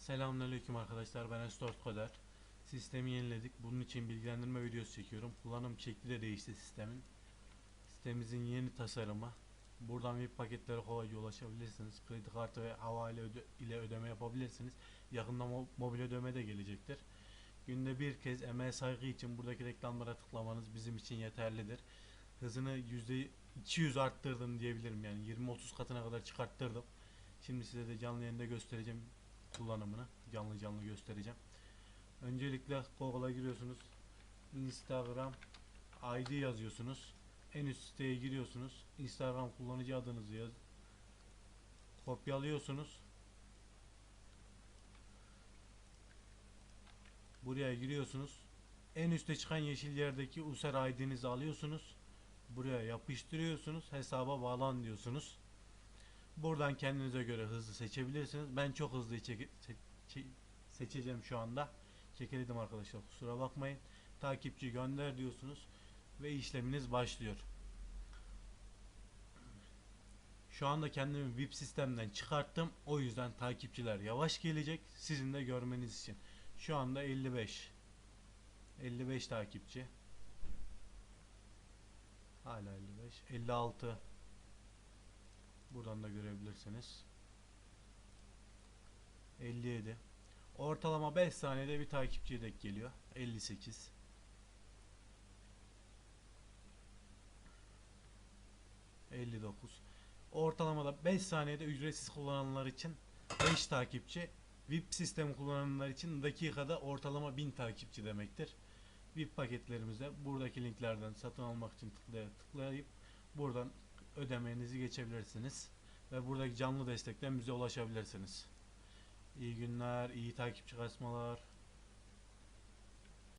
Selamünaleyküm arkadaşlar ben Estort Koder. Sistemi yeniledik. Bunun için bilgilendirme videosu çekiyorum. Kullanım şekli de değişti sistemin. Sitemimizin yeni tasarımı. Buradan VIP paketlere kolayca ulaşabilirsiniz. Kredi kartı ve havale öde- ile ödeme yapabilirsiniz. Yakında mo- mobil ödeme de gelecektir. Günde bir kez emeğe saygı için buradaki reklamlara tıklamanız bizim için yeterlidir. Hızını %200 arttırdım diyebilirim yani 20-30 katına kadar çıkarttırdım. Şimdi size de canlı yayında göstereceğim kullanımını. Canlı canlı göstereceğim. Öncelikle Google'a giriyorsunuz. Instagram ID yazıyorsunuz. En üst siteye giriyorsunuz. Instagram kullanıcı adınızı yaz. Kopyalıyorsunuz. Buraya giriyorsunuz. En üstte çıkan yeşil yerdeki user ID'nizi alıyorsunuz. Buraya yapıştırıyorsunuz. Hesaba bağlan diyorsunuz. Buradan kendinize göre hızlı seçebilirsiniz. Ben çok hızlı çeke- se- çe- seçeceğim şu anda. Çekeledim arkadaşlar kusura bakmayın. Takipçi gönder diyorsunuz ve işleminiz başlıyor. Şu anda kendimi VIP sistemden çıkarttım. O yüzden takipçiler yavaş gelecek. Sizin de görmeniz için. Şu anda 55. 55 takipçi. Hala 55. 56. Buradan da görebilirsiniz. 57. Ortalama 5 saniyede bir takipçiye denk geliyor. 58. ...59... Ortalamada 5 saniyede ücretsiz kullananlar için 5 takipçi... ...VIP sistemi kullananlar için dakikada ortalama 1000 takipçi demektir. VIP paketlerimizde buradaki linklerden satın almak için tıklay- tıklayıp... ...buradan ödemenizi geçebilirsiniz. Ve buradaki canlı destekten bize ulaşabilirsiniz. İyi günler, iyi takipçi kasmalar.